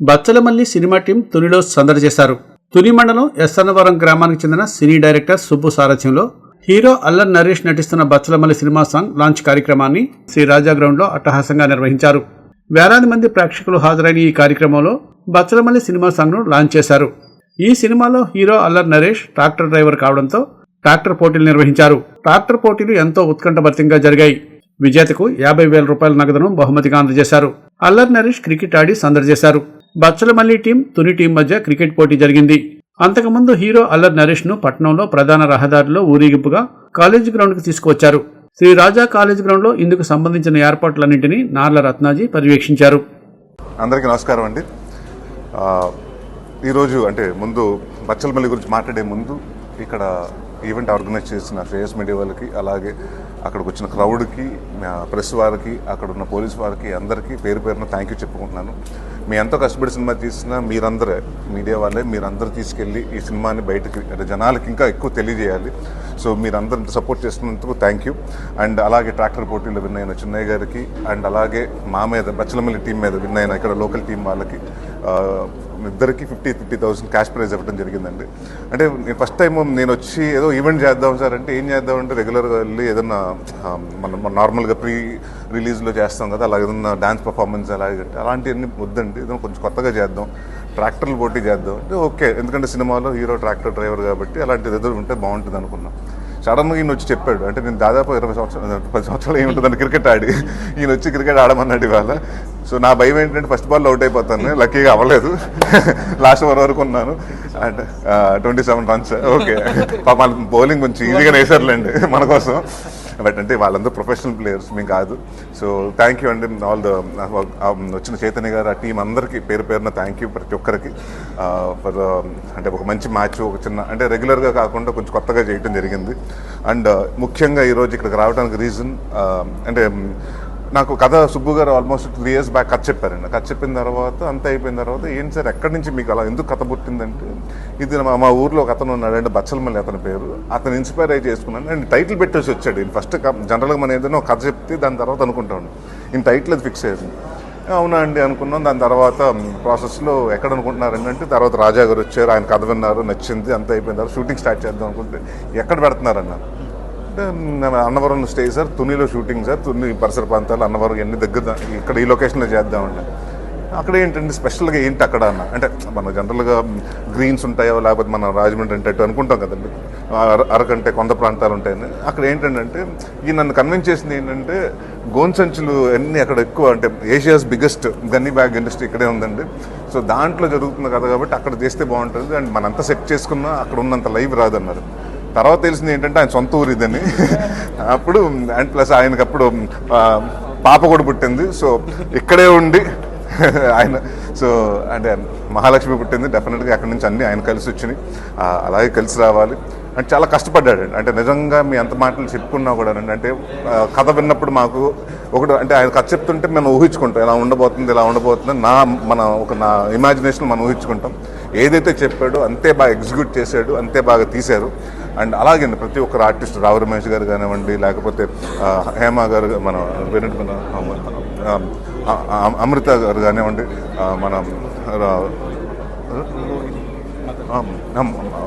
Bachhala Malli cinema team తునిలో సందడి చేశారు. తుని మండలం ఎస్సన్నవరం గ్రామానికి చెందిన సినీ డైరెక్టర్ సుబ్బు సారథ్యంలో హీరో అల్లర్ నరేష్ నటిస్తున్న బచ్చలమల్లి సినిమా సాంగ్ లాంచ్ కార్యక్రమాన్ని శ్రీ రాజా గ్రౌండ్లో అట్టహాసంగా నిర్వహించారు. వేలాది మంది ప్రేక్షకులు హాజరైన ఈ కార్యక్రమంలో బచ్చలమల్లి సినిమా సాంగ్ను లాంచ్ చేశారు. ఈ సినిమాలో hero Allari Naresh tractor driver కావడంతో ట్రాక్టర్ పోటీలు నిర్వహించారు. ట్రాక్టర్ పోటీలు ఎంతో ఉత్కంఠభరితంగా జరిగాయి. విజేతకు యాభై వేల రూపాయల నగదును బహుమతిగా అందజేశారు. అల్లర్ నరేష్ క్రికెట్ ఆడి సందడి చేశారు. బచ్చలమల్లి టీం తుని టీం మధ్య క్రికెట్ పోటీ జరిగింది. అంతకుముందు హీరో అల్లర్ నరేష్ను పట్నంలో ప్రధాన రహదారిలో ఊరేగింపుగా కాలేజీ గ్రౌండ్కు తీసుకువచ్చారు. శ్రీ రాజా కాలేజ్ గ్రౌండ్లో ఇందుకు సంబంధించిన ఏర్పాట్లన్నింటినీ నార్ల రత్నాజీ పర్యవేక్షించారు. అందరికీ నమస్కారం అండి. ఈరోజు అంటే ముందు బచ్చలమల్లి గురించి మాట్లాడే ముందు ఇక్కడ ఈవెంట్ ఆర్గనైజ్ చేసిన శ్రేయస్ మీడియా వాళ్ళకి అలాగే అక్కడికి వచ్చిన క్రౌడ్కి ప్రెస్ వారికి అక్కడ ఉన్న పోలీస్ వారికి అందరికీ పేరు పేరున థ్యాంక్ యూ చెప్పుకుంటున్నాను. మీ ఎంతో కష్టపడి సినిమా తీసిన మీరందరే మీడియా వాళ్ళే మీరందరూ తీసుకెళ్ళి ఈ సినిమాని బయటకి అంటే జనాలకి ఇంకా ఎక్కువ తెలియజేయాలి. సో మీరు మీరందరూ సపోర్ట్ చేస్తున్నందుకు థ్యాంక్ యూ అండ్ అలాగే ట్రాక్టర్ పోటీలో విన్ అయిన చిన్నయ్య గారికి అండ్ అలాగే మా మీద బచ్చలమల్లి టీం మీద విన్ అయిన ఇక్కడ లోకల్ టీం వాళ్ళకి ఇద్దరికి fifty fifty thousand cash prize ఇవ్వడం జరిగిందండి. అంటే నేను ఫస్ట్ టైం నేను వచ్చి ఏదో ఈవెంట్ చేద్దాం సార్ అంటే ఏం చేద్దాం అంటే రెగ్యులర్గా వెళ్ళి ఏదన్నా మన నార్మల్గా ప్రీ రిలీజ్లో చేస్తాం కదా అలా ఏదన్నా డ్యాన్స్ పర్ఫార్మెన్స్ అలాగే అలాంటివన్నీ వద్దండి. ఏదో కొంచెం కొత్తగా చేద్దాం. ట్రాక్టర్లు పోటీ చేద్దాం అంటే ఓకే ఎందుకంటే సినిమాలో హీరో ట్రాక్టర్ డ్రైవర్ కాబట్టి అలాంటిది ఎదురు ఉంటే బాగుంటుంది అనుకున్నాం. సడన్గా ఈయన వచ్చి చెప్పాడు అంటే నేను దాదాపు ఇరవై సంవత్సరాలు పది సంవత్సరాలు ఏముంటుందని క్రికెట్ ఆడి ఈయన వచ్చి క్రికెట్ ఆడమన్నాడు ఇవాళ. సో నా భయం ఏంటంటే ఫస్ట్ బాల్ అవుట్ అయిపోతాను లక్కీగా అవ్వలేదు. లాస్ట్ ఓవర్ వరకు ఉన్నాను. And twenty seven runs okay. పాప బౌలింగ్ కొంచెం ఈజీగా వేసారులేండి మన కోసం. బట్ అంటే వాళ్ళందరూ ప్రొఫెషనల్ ప్లేయర్స్ మేము కాదు. సో థ్యాంక్ యూ అండి. ఆల్ ద um, వచ్చిన చైతన్య గారు ఆ టీం అందరికీ పేరు పేరున థ్యాంక్ యూ ప్రతి ఒక్కరికి. Uh, ఫర్ um, అంటే ఒక మంచి మ్యాచ్ ఒక చిన్న అంటే రెగ్యులర్గా కాకుండా కొంచెం కొత్తగా చేయటం జరిగింది. అండ్ uh, ముఖ్యంగా ఈరోజు ఇక్కడికి రావడానికి రీజన్ uh, అంటే నాకు కథ సుబ్బు గారు ఆల్మోస్ట్ త్రీ ఇయర్స్ బ్యాక్ కథ చెప్పారండి కథ చెప్పిన తర్వాత అంత అయిపోయిన తర్వాత ఏంటి సార్ ఎక్కడి నుంచి మీకు అలా ఎందుకు కథ పుట్టిందంటే ఇది మా మా ఊర్లో ఒక అతను ఉన్నాడంటే బచ్చలమల్లి అతని పేరు. అతను ఇన్స్పైర్ అయ్యి చేసుకున్నాను అండ్ టైటిల్ పెట్టేసి వచ్చాడు. ఈయన ఫస్ట్ జనరల్గా మనం ఏదైనా ఒక కథ చెప్తే దాని తర్వాత అనుకుంటాను. ఈయన టైటిల్ అది ఫిక్స్ అయ్యింది అవునా అండి అనుకున్నాం. దాని తర్వాత ప్రాసెస్లో ఎక్కడ అనుకుంటున్నారండి అంటే తర్వాత రాజా గారు వచ్చారు. ఆయన కథ విన్నారు నచ్చింది అంత అయిపోయిన తర్వాత షూటింగ్ స్టార్ట్ చేద్దాం అనుకుంటే ఎక్కడ పెడుతున్నారన్నారు? అంటే అన్నవరం స్టే సార్ తునిలో షూటింగ్ సార్ తుని పరిసర ప్రాంతాలు అన్నవరం ఎన్ని దగ్గర ఇక్కడ ఈ లొకేషన్లో చేద్దామండి. అక్కడ ఏంటంటే స్పెషల్గా ఏంటి అక్కడ అన్న? అంటే మన జనరల్గా గ్రీన్స్ ఉంటాయో లేకపోతే మన రాజమండ్రి అంటే అనుకుంటాం కదండి. అరకంటే కొండ ప్రాంతాలు ఉంటాయని. అక్కడ ఏంటంటే ఈ నన్ను కన్విన్స్ చేసింది ఏంటంటే గోన్సంచులు అన్నీ అక్కడ ఎక్కువ అంటే Asia's biggest gunny bag industry ఇక్కడే ఉందండి. సో దాంట్లో జరుగుతుంది కదా కాబట్టి అక్కడ చేస్తే బాగుంటుంది. అండ్ మనంతా సెట్ చేసుకున్నా అక్కడ ఉన్నంత లైవ్ రాదన్నారు. తర్వాత తెలిసింది ఏంటంటే ఆయన సొంత ఊరు ఇదని. అప్పుడు అండ్ ప్లస్ ఆయనకి అప్పుడు పాప కూడా పుట్టింది. సో ఇక్కడే ఉండి ఆయన సో అంటే మహాలక్ష్మి పుట్టింది. డెఫినెట్గా అక్కడి నుంచి అన్ని ఆయన కలిసి వచ్చినాయి. అలాగే కలిసి రావాలి. అంటే చాలా కష్టపడ్డాడు అంటే నిజంగా మీ ఎంత మాటలు చెప్పుకున్నా కూడా అంటే కథ విన్నప్పుడు మాకు ఒకటి అంటే ఆయన కథ చెప్తుంటే మేము ఊహించుకుంటాం. ఇలా ఉండబోతుంది ఇలా ఉండబోతుంది నా మన ఒక నా ఇమాజినేషన్ మనం ఊహించుకుంటాం. ఏదైతే చెప్పాడో అంతే బాగా ఎగ్జిక్యూట్ చేశాడు అంతే బాగా తీశారు. అండ్ అలాగే ప్రతి ఒక్కరు ఆర్టిస్ట్ రావు రమేష్ గారు కానివ్వండి లేకపోతే హేమా హేమ గారు మన పేరెంట్ మన అమృత గారు కానివ్వండి మన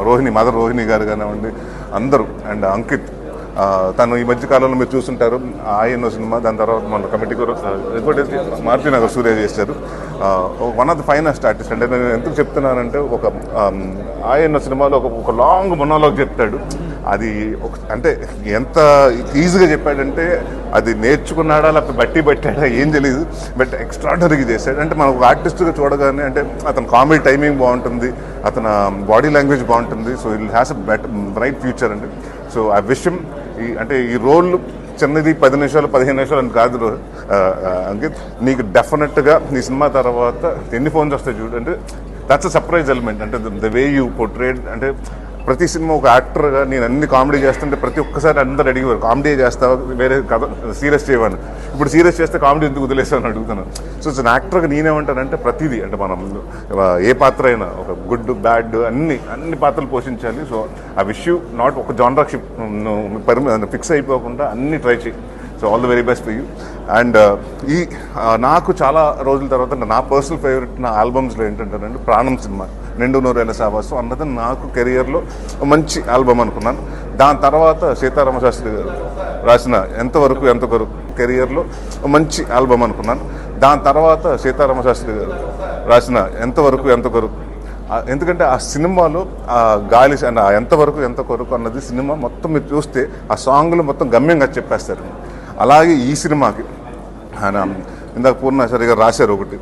రోహిణి మదర్ రోహిణి గారు కానివ్వండి అందరూ అండ్ అంకిత్ తను ఈ మధ్య కాలంలో మీరు చూస్తుంటారు ఆయన సినిమా దాని తర్వాత మన కమిటీ కూడా ఇంకోటి మారుతి నగర్ సూర్య చేశారు. One of the finest artist. అంటే నేను ఎందుకు చెప్తున్నానంటే ఒక ఆయన సినిమాలో ఒక ఒక లాంగ్ మొనాలోగ్ చెప్తాడు. అది ఒక అంటే ఎంత ఈజీగా చెప్పాడంటే అది నేర్చుకున్నాడా లేకపోతే బట్టి పెట్టాడా ఏం తెలియదు బట్ ఎక్స్ట్రాడనరీగా చేశాడు. అంటే మనం ఒక ఆర్టిస్ట్గా చూడగానే అంటే అతను కామెడీ టైమింగ్ బాగుంటుంది అతని బాడీ లాంగ్వేజ్ బాగుంటుంది. So he'll has a better bright future అండి. సో ఆ విషయం ఈ అంటే ఈ రోల్ చిన్నది పది నిమిషాలు పదిహేను నిమిషాలు అని కాదు అంకిత్. నీకు డెఫినెట్గా నీ సినిమా తర్వాత ఎన్ని ఫోన్స్ వస్తాయి చూడు? అంటే దట్స్ అ సర్ప్రైజ్ ఎలిమెంట్ అంటే ద వే యూ పోర్ట్రేట్ అంటే ప్రతి సినిమా ఒక యాక్టర్గా నేను అన్ని కామెడీ చేస్తుంటే ప్రతి ఒక్కసారి అందరు అడిగేవారు కామెడీ చేస్తావు? వేరే కథ సీరియస్ చేయవాను. ఇప్పుడు సీరియస్ చేస్తే కామెడీ ఎందుకు వదిలేసాను అడుగుతున్నాను సో యాక్టర్ యాక్టర్గా నేనేమంటానంటే ప్రతిదీ అంటే మనం ఏ పాత్ర అయినా ఒక గుడ్ బ్యాడ్ అన్ని అన్ని పాత్రలు పోషించాలి. సో ఆ విష్యూ నాట్ ఒక జానరాకి ఫిక్స్ అయిపోకుండా అన్ని ట్రై చేయి. So all the very best for you. And ఈ నాకు చాలా రోజుల తర్వాత నా పర్సనల్ ఫేవరెట్ నా ఆల్బమ్స్లో ఏంటంటే ప్రాణం సినిమా. నిండు నూరేళ్ళ సావాసు అన్నది నాకు కెరియర్లో మంచి ఆల్బమ్ అనుకున్నాను. దాని తర్వాత సీతారామ శాస్త్రి గారు రాసిన ఎంతవరకు ఎంతవరకు కెరియర్లో మంచి ఆల్బమ్ అనుకున్నాను. దాని తర్వాత సీతారామ శాస్త్రి గారు రాసిన ఎంతవరకు ఎంతవరకు ఎందుకంటే ఆ సినిమాలో ఆ గాలి అండ్ ఎంతవరకు ఎంత కొరకు అన్నది సినిమా మొత్తం మీరు చూస్తే ఆ సాంగ్లు మొత్తం గమ్యంగా చెప్పేస్తారు. అలాగే ఈ సినిమాకి ఆయన ఇందాక పూర్ణ సరిగా రాశారు ఒకటి.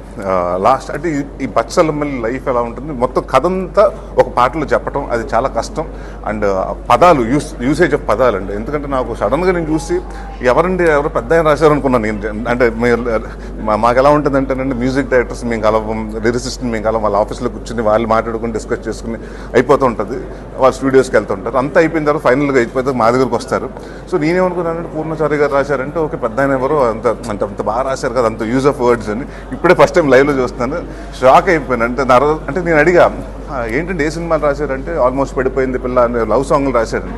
లాస్ట్ అంటే ఈ- బచ్చలమ్మల్లి లైఫ్ ఎలా ఉంటుంది? మొత్తం కథ అంతా ఒక పాటలు చెప్పడం అది చాలా కష్టం. అండ్ పదాలు యూస్ యూసేజ్ ఆఫ్ పదాలు అండి ఎందుకంటే నాకు సడన్గా నేను చూసి ఎవరండి ఎవరు పెద్ద ఆయన రాశారు అనుకున్నాను నేను. అంటే మీరు మాకు ఎలా ఉంటుందంటేనండి మ్యూజిక్ డైరెక్టర్స్ మేము కలవం లిరిసిస్ట్ మేము కలవం వాళ్ళ ఆఫీస్లో కూర్చుని వాళ్ళు మాట్లాడుకుని డిస్కస్ చేసుకుని అయిపోతూ ఉంటుంది. వాళ్ళ స్టూడియోస్కి వెళ్తుంటారు అంతా అయిపోయిన తర్వాత ఫైనల్గా అయిపోతే మా దగ్గరకు వస్తారు. సో నేనేమనుకున్నానంటే పూర్ణచారి గారు రాశారంటే ఓకే పెద్ద ఆయన ఎవరు అంత అంత అంత బాగా రాశారు కదా అంత యూజ్ ఆఫ్ వర్డ్స్ అని. ఇప్పుడే ఫస్ట్ టైం లైవ్లో చూస్తున్నాను. షాక్ అయిపోయాను. అంటే రోజు అంటే నేను అడిగా ఏంటంటే ఏ సినిమాలు రాశారంటే ఆల్మోస్ట్ పడిపోయింది పిల్ల అనే లవ్ సాంగ్లు రాశారు.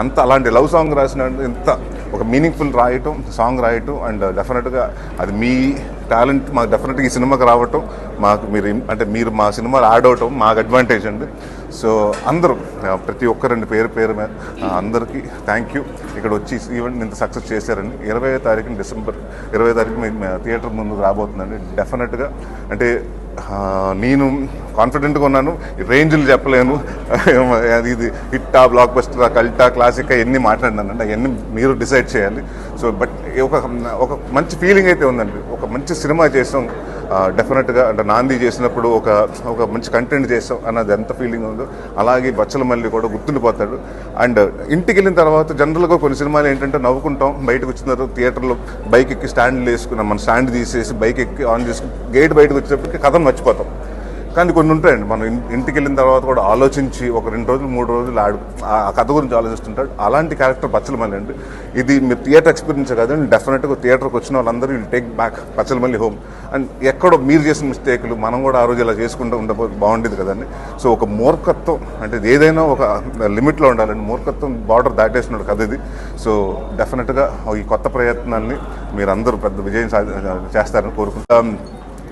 అంత అలాంటి లవ్ సాంగ్ రాసిన ఇంత ఒక మీనింగ్ఫుల్ రాయటం సాంగ్ రాయటం అండ్ డెఫినెట్గా అది మీ టాలెంట్ మాకు డెఫినెట్గా ఈ సినిమాకి రావటం మాకు మీరు అంటే మీరు మా సినిమాలు యాడ్ అవటం మాకు అడ్వాంటేజ్ అండి. సో అందరూ ప్రతి ఒక్కరండి పేరు పేరు మీద అందరికీ థ్యాంక్ యూ ఇక్కడ వచ్చి ఈవెంట్ ఇంత సక్సెస్ చేశారండి. ఇరవై తారీఖున డిసెంబర్ ఇరవై తారీఖు మీ థియేటర్ ముందు రాబోతుందండి. డెఫినెట్గా అంటే నేను కాన్ఫిడెంట్గా ఉన్నాను. రేంజ్లు చెప్పలేను. ఇది హిట్టా బ్లాక్ బస్టర్ కల్టా క్లాసిక్ ఎన్ని మాట్లాడినానండి అవన్నీ మీరు డిసైడ్ చేయాలి. సో బట్ ఒక ఒక మంచి ఫీలింగ్ అయితే ఉందండి. ఒక మంచి సినిమా చేసాం. డెఫినెట్గా అంటే నాంది చేసినప్పుడు ఒక ఒక మంచి కంటెంట్ చేసాం అన్నది ఎంత ఫీలింగ్ ఉందో. అలాగే బచ్చల మళ్ళీ కూడా గుర్తుండిపోతాడు. అండ్ ఇంటికి వెళ్ళిన తర్వాత జనరల్గా కొన్ని సినిమాలు ఏంటంటే నవ్వుకుంటాం. బయటకు వచ్చిన తర్వాత థియేటర్లో బైక్ ఎక్కి స్టాండ్లు వేసుకున్నాం. మన స్టాండ్ తీసేసి బైక్ ఎక్కి ఆన్ చేసుకుని గేట్ బయటకు వచ్చేటప్పటికి కథను మర్చిపోతాం. కానీ కొన్ని ఉంటాయండి. మనం ఇంటికి వెళ్ళిన తర్వాత కూడా ఆలోచించి ఒక రెండు రోజులు మూడు రోజులు ఆడు ఆ కథ గురించి ఆలోచిస్తుంటాడు. అలాంటి క్యారెక్టర్ పచ్చలమల్లి అండి. ఇది మీరు థియేటర్ ఎక్స్పీరియన్స్ కాదండి. డెఫినెట్గా థియేటర్కి వచ్చిన వాళ్ళందరూ will take back పచ్చలమల్లి home. And ఎక్కడో మీరు చేసిన మిస్టేక్లు మనం కూడా ఆ రోజు ఇలా చేసుకుంటూ ఉండబో బాగుండేది కదండి. సో ఒక మూర్ఖత్వం అంటే ఇది ఏదైనా ఒక లిమిట్లో ఉండాలండి. మూర్ఖత్వం బార్డర్ దాటేసినాడు కథ ఇది. సో డెఫినెట్గా ఈ కొత్త ప్రయత్నాన్ని మీరందరూ పెద్ద విజయం సాధి చేస్తారని కోరుకుంటాం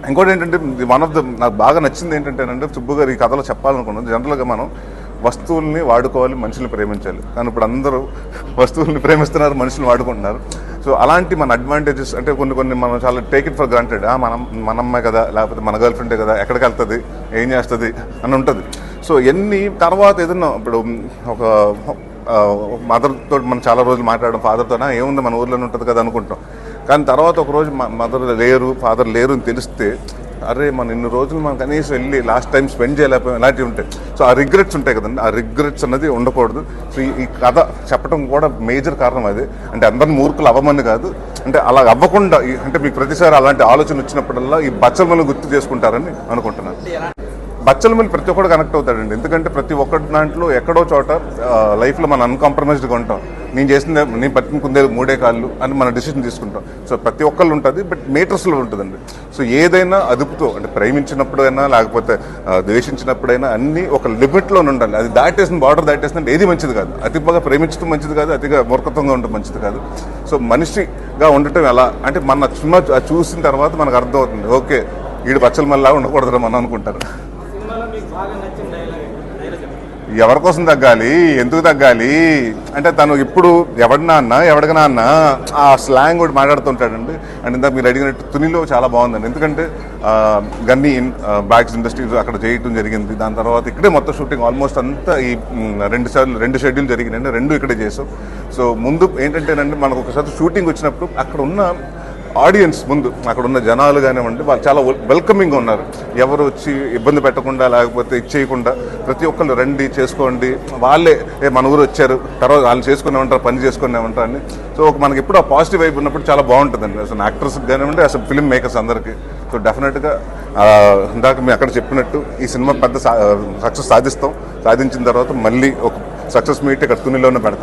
ఇంకోటి ఏంటంటే వన్ ఆఫ్ ద నాకు బాగా నచ్చింది ఏంటంటేనంటే సుబ్బు గారు ఈ కథలో చెప్పాలనుకున్నాను జనరల్గా మనం వస్తువుల్ని వాడుకోవాలి మనుషుల్ని ప్రేమించాలి. కానీ ఇప్పుడు అందరూ వస్తువుల్ని ప్రేమిస్తున్నారు మనుషులు వాడుకుంటున్నారు. సో అలాంటి మన అడ్వాంటేజెస్ అంటే కొన్ని కొన్ని మనం చాలా టేక్ ఇట్ ఫర్ గ్రాంటెడ్ మనం మన అమ్మాయి కదా లేకపోతే మన గర్ల్ ఫ్రెండే కదా ఎక్కడికి వెళ్తుంది ఏం చేస్తుంది అని ఉంటుంది. సో ఎన్ని తర్వాత ఏదన్నా ఇప్పుడు ఒక మదర్తో మనం చాలా రోజులు మాట్లాడడం ఫాదర్తో ఏముంది మన ఊర్లోనే ఉంటుంది కదా అనుకుంటాం. కానీ తర్వాత ఒక రోజు మదర్ లేరు ఫాదర్ లేరు అని తెలిస్తే అరే మన ఇన్ని రోజులు మనం కనీసం వెళ్ళి లాస్ట్ టైం స్పెండ్ చేయలేకపోయాం ఇలాంటివి ఉంటాయి. సో ఆ రిగ్రెట్స్ ఉంటాయి కదండి. ఆ రిగ్రెట్స్ అన్నది ఉండకూడదు. సో ఈ- ఈ కథ చెప్పడం కూడా మేజర్ కారణం అది. అంటే అందరిని మూర్ఖులు అవ్వమని కాదు. అంటే అలా అవ్వకుండా అంటే మీకు ప్రతిసారి అలాంటి ఆలోచన వచ్చినప్పుడల్లా ఈ బచ్చలను గుర్తు చేసుకుంటారని అనుకుంటున్నాను. బచ్చల మీద ప్రతి ఒక్కడు కనెక్ట్ అవుతాడండి. ఎందుకంటే ప్రతి ఒక్కటి దాంట్లో ఎక్కడో చోట లైఫ్లో మనం అన్కాంప్రమైజ్డ్గా ఉంటాం. నేను చేసిందే నేను పట్టుకుందే మూడే కాళ్ళు అని మన డిసిషన్ తీసుకుంటాం. సో ప్రతి ఒక్కళ్ళు ఉంటుంది బట్ మీటర్స్లో ఉంటుందండి. సో ఏదైనా అదుపుతో అంటే ప్రేమించినప్పుడైనా లేకపోతే ద్వేషించినప్పుడైనా అన్నీ ఒక లిమిట్లో ఉండాలి. అది దాటేసిన బార్డర్ దాటేసినట్టు ఏది మంచిది కాదు. అతి బాగా ప్రేమించడం మంచిది కాదు అతిగా మూర్ఖత్వంగా ఉండడం మంచిది కాదు. సో మనిషిగా ఉండటం ఎలా? అంటే మన సినిమా చూసిన తర్వాత మనకు అర్థమవుతుంది. ఓకే వీడు పచ్చల మళ్ళీ ఉండకూడదు మనం అనుకుంటారు. ఎవరి కోసం తగ్గాలి? ఎందుకు తగ్గాలి? అంటే తను ఇప్పుడు ఎవడినా అన్న ఎవడికి నాన్న? ఆ స్లాంగ్ కూడా మాట్లాడుతుంటాడండి. అండ్ ఇంత మీరు అడిగినట్టు తునిలో చాలా బాగుందండి. ఎందుకంటే గన్ని బ్యాగ్స్ ఇండస్ట్రీస్ అక్కడ చేయటం జరిగింది. దాని తర్వాత ఇక్కడే మొత్తం షూటింగ్ ఆల్మోస్ట్ అంతా ఈ రెండు సార్లు రెండు షెడ్యూల్ జరిగినాయండి. రెండు ఇక్కడే చేసాం. సో ముందు ఏంటంటేనండి మనకు ఒకసారి షూటింగ్ వచ్చినప్పుడు అక్కడ ఉన్న ఆడియన్స్ ముందు అక్కడ ఉన్న జనాలు కానివ్వండి వాళ్ళు చాలా వెల్కమింగ్ ఉన్నారు. ఎవరు వచ్చి ఇబ్బంది పెట్టకుండా లేకపోతే ఇచ్చేయకుండా ప్రతి ఒక్కళ్ళు రండి చేసుకోండి. వాళ్ళే ఏ మన ఊరు వచ్చారు తర్వాత వాళ్ళు చేసుకునే ఉంటారు పని చేసుకునే ఉంటారు అని. సో ఒక మనకి ఎప్పుడు ఆ పాజిటివ్ వైపు ఉన్నప్పుడు చాలా బాగుంటుందండి. అసలు యాక్టర్స్ కానివ్వండి అసలు ఫిల్మ్ మేకర్స్ అందరికీ. సో డెఫినెట్గా ఇందాక మేము అక్కడ చెప్పినట్టు ఈ సినిమా పెద్ద సక్సెస్ సాధిస్తాం. సాధించిన తర్వాత మళ్ళీ ఒక సక్సెస్ మీట్ ఇక్కడ తునిలోనే పెడతాం.